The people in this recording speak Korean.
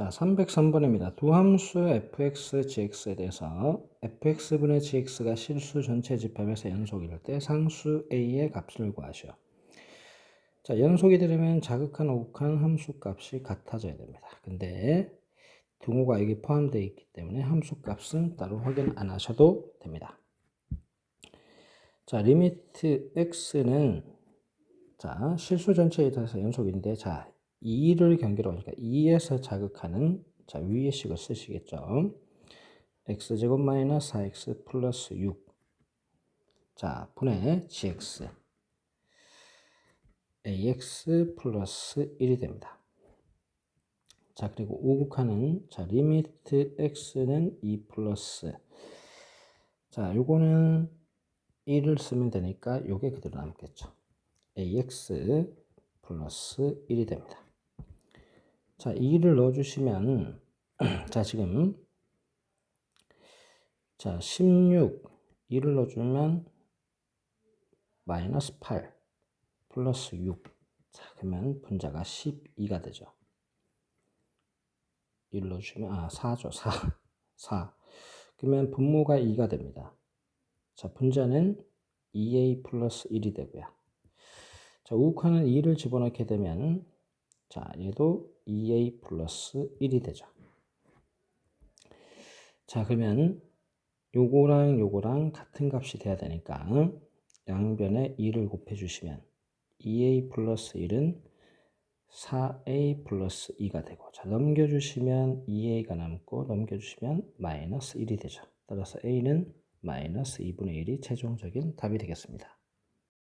자, 303번입니다. 두 함수 fx, gx에 대해서 fx분의 gx가 실수 전체 집합에서 연속일 때 상수 a의 값을 구하시오. 자, 연속이 되려면 자극한, 오극한 함수 값이 같아져야 됩니다. 근데 등호가 여기 포함되어 있기 때문에 함수 값은 따로 확인 안 하셔도 됩니다. 자, 리미트 x는 자, 실수 전체에 대해서 연속인데 자, 2를 경계로 하니까 2에서 자극하는 자, 위의 식을 쓰시겠죠. x제곱 마이너스 4x 플러스 6 자, 분의 gx ax 플러스 1이 됩니다. 자, 그리고 오국하는 자, 리미트 x는 2 플러스 자, 요거는 1을 쓰면 되니까 요게 그대로 남겠죠. ax 플러스 1이 됩니다. 자, 2를 넣어주시면 자, 지금 자, 16 2를 넣어주면 마이너스 8 플러스 6 자, 그러면 분자가 12가 되죠. 1 넣어주면 아 4죠 4 4 그러면 분모가 2가 됩니다. 자 분자는 2a 플러스 1이 되고요. 자 우극하는 2를 집어넣게 되면 자 얘도 2a 플러스 1이 되죠. 자 그러면 요거랑 요거랑 같은 값이 돼야 되니까 양변에 2를 곱해 주시면 2a 플러스 1은 4a 플러스 2가 되고 자 넘겨주시면 2a가 남고 넘겨주시면 마이너스 1이 되죠. 따라서 a는 마이너스 2분의 1이 최종적인 답이 되겠습니다.